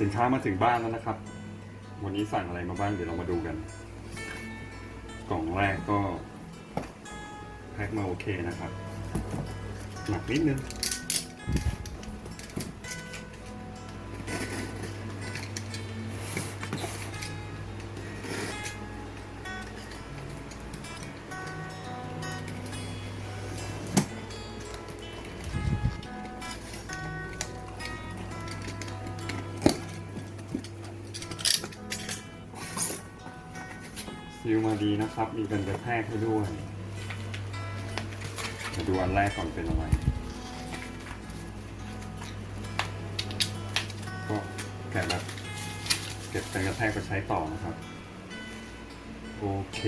สินค้ามาถึงบ้านแล้วนะครับ วันนี้สั่งอะไรมาบ้างเดี๋ยวเรามาดูกัน กล่องแรกก็แพ็คมาโอเคนะครับ หนักนิดนึง ซิลมาดีนะครับ มีกันกระแทกให้ด้วย มาดูอันแรกก่อนเป็นอะไร ก็แกะแบบเก็บกันกระแทกไปใช้ต่อนะครับ โอเค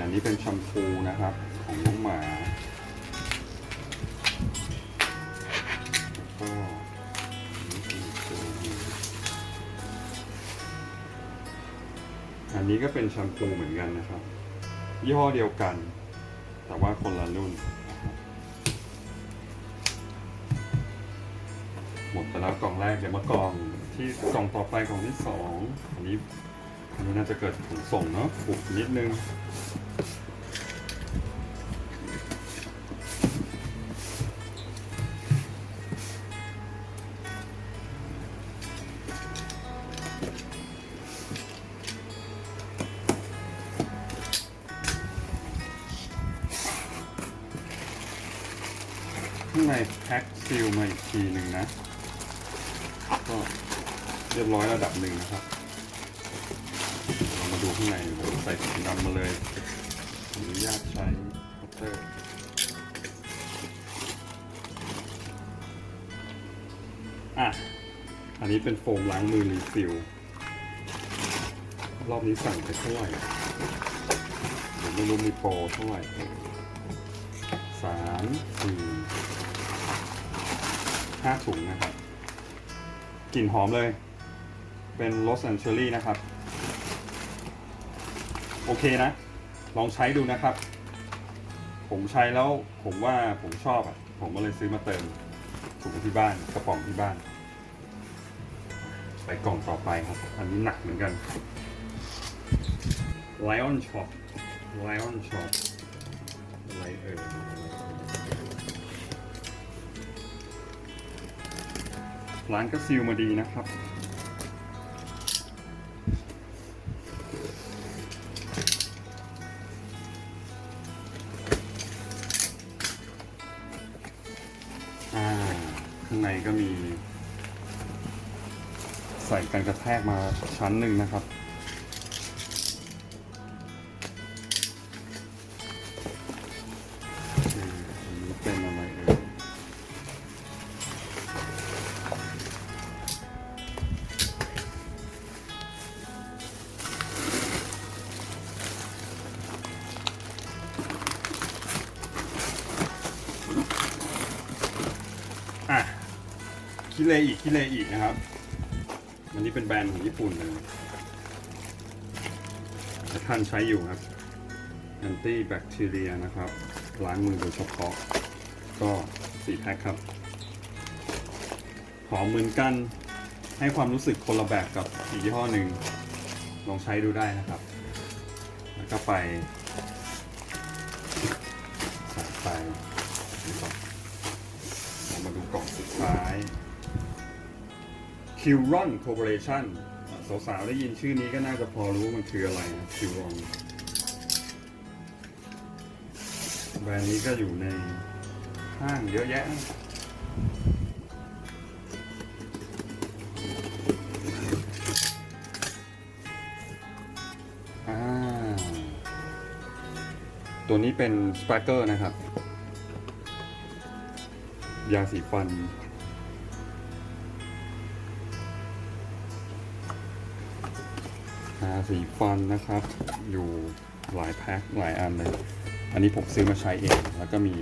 อันนี้เป็นแชมพูนะครับ ของน้องหมา อันนี้ก็เป็นแชมพูเหมือนกันนะครับ ยี่ห้อเดียวกัน แต่ว่าคนละรุ่น หมดไปแล้วกล่องแรกเดี๋ยวมากล่องที่กล่องต่อไปกล่องที่สองอันนี้อันนี้น่าจะเกิดขนส่งเนาะปุกนิดนึงางในแพ็คซีลมาอีกทีหนึ่งนะ ก็เรียบร้อยระดับหนึ่งนะครับ เรามาดูข้างในผมใส่ถุงดำมาเลยอนุญาตใช้คัตเตอร์อะ อันนี้เป็นโฟมล้างมือรีฟิลรอบนี้สั่งไปเท่าไหร่เดี๋ยวไม่รู้มีโปรเท่าไหร่สามสี่ ห้าถุงนะครับ กลิ่นหอมเลย เป็นโรสแอนเชอรี่นะครับ โอเคนะ ลองใช้ดูนะครับ ผมใช้แล้วผมว่าผมชอบอะ ผมก็เลยซื้อมาเติมถุงที่บ้านกระป๋องที่บ้าน ไปกล่องต่อไปครับ อันนี้หนักเหมือนกัน Lion Shop Lion Shop อะไรเอ่ย ร้านก็ซีลมาดีนะครับ อ่า ข้างในก็มี ใส่กันกระแทกมาชั้นหนึ่งนะครับ เลอีกคิเลอีกนะครับอันนี้เป็นแบรนด์ของญี่ปุ่นเลยท่านใช้อยู่ครับแอนตี้แบคทีเรียนะครับ ล้างมือโดยเฉพาะ ก็สี่แพ็คครับ หอมเหมือนกันให้ความรู้สึกคนละแบบกับอีกยี่ห้อหนึ่งลองใช้ดูได้นะครับ แล้วก็ไปใส่ไปมาดูกล่องสุดท้าย q r o n Corporation อะสาวๆ ได้ยินชื่อนี้ก็น่าจะพอรู้มันคืออะไรนะ q r o n แบรนด์นี้ก็อยู่ในห้างเยอะแยะอ่าตัวนี้เป็นสปาร์เกอร์นะครับ ยาสีฟันาสีฟันนะครับ อยู่หลายแพ็คหลายอันเลย อันนี้ผมซื้อมาใช้เอง แล้วก็มี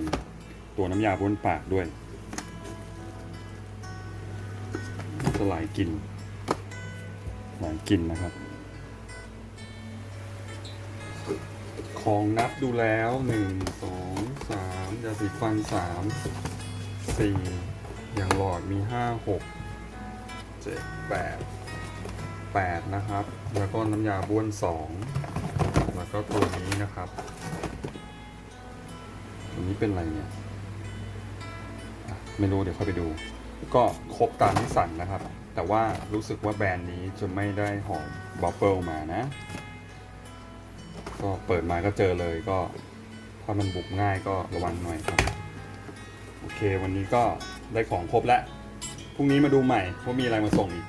ตัวน้ำยาบ้วนปากด้วยน่าจะหลายกลิ่นหลายกลิ่นนะครับ ของนับดูแล้วหนึ่งสองสามยาสีฟันสามสี่อย่างหลอดมีห้าหกเจ็ดแปด8นะครับ แล้วก็น้ำยาบ้วน2แล้วก็ตัวนี้นะครับอันนี้เป็นอะไรเนี่ยไม่รู้เดี๋ยวเข้าไปดู ก็ครบตามที่สั่งนะครับ แต่ว่ารู้สึกว่าแบรนด์นี้จะไม่ได้หอมบัฟเฟิลมานะ ก็เปิดมาก็เจอเลยก็ถ้ามันบุกง่ายก็ระวังหน่อยครับ โอเค วันนี้ก็ได้ของครบแล้วพรุ่งนี้มาดูใหม่ว่ามีอะไรมาส่งอีก